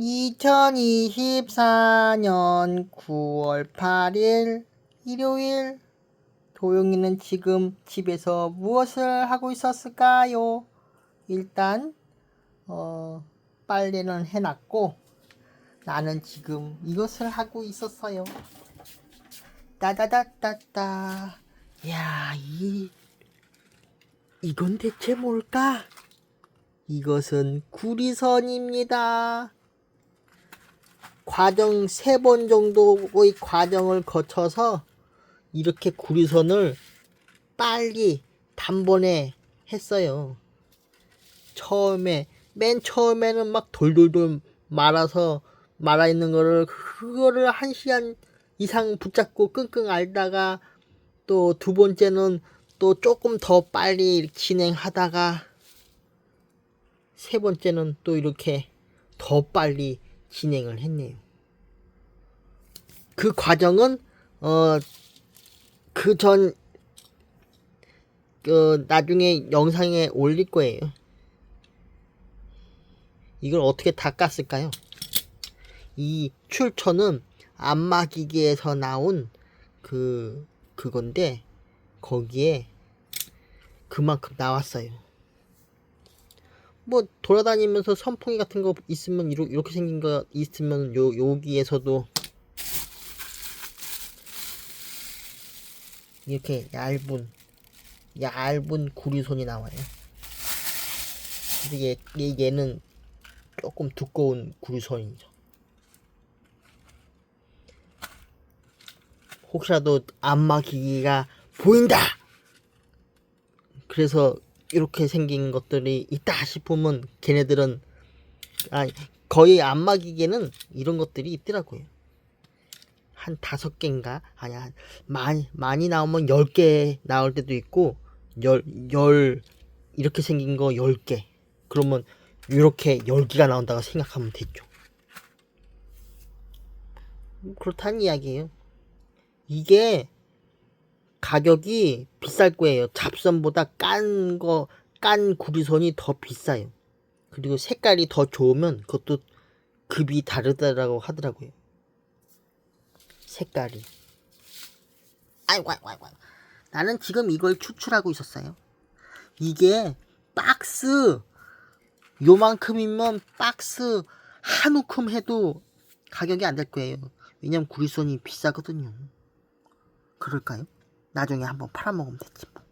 2024년 9월 8일 일요일 도영이는 지금 집에서 무엇을 하고 있었을까요? 일단 어, 빨래는 해놨고 나는 지금 이것을 하고 있었어요. 따다다따따. 야, 이 이건 대체 뭘까? 이것은 구리선입니다. 과정 세 번 정도의 과정을 거쳐서 이렇게 구리선을 빨리 단번에 했어요. 처음에 맨 처음에는 막 돌돌돌 말아서 말아 있는 거를 그거를 한 시간 이상 붙잡고 끙끙 앓다가 또 두 번째는 또 조금 더 빨리 진행하다가 세 번째는 또 이렇게 더 빨리 진행을 했네요. 그 과정은 어 그전 그 나중에 영상에 올릴 거예요. 이걸 어떻게 다 깠을까요? 이 출처는 안마기계에서 나온 그 그건데 거기에 그만큼 나왔어요. 뭐 돌아다니면서 선풍기 같은 거 있으면 이렇게 생긴 거 있으면 요 여기에서도 이렇게 얇은 얇은 구리손이 나와요. 얘 얘 는 조금 두꺼운 구리손이죠. 혹시라도 안마 기기가 보인다. 그래서 이렇게 생긴 것들이 있다 싶으면 걔네들은 아 거의 안마 기계는 이런 것들이 있더라고요. 한 다섯 개인가 아니야 많이 많이 나오면 열 개 나올 때도 있고 열 열 이렇게 생긴 거 열 개 그러면 이렇게 열 개가 나온다고 생각하면 됐죠. 그렇다는 이야기예요. 이게 가격이 비쌀 거예요. 잡선보다 깐 거, 깐 구리선이 더 비싸요. 그리고 색깔이 더 좋으면 그것도 급이 다르다라고 하더라고요. 색깔이. 아이고, 아이고, 아이고. 나는 지금 이걸 추출하고 있었어요. 이게 박스, 요만큼이면 박스 한 움큼 해도 가격이 안 될 거예요. 왜냐면 구리선이 비싸거든요. 그럴까요? 나중에 한번 팔아먹으면 됐지 뭐.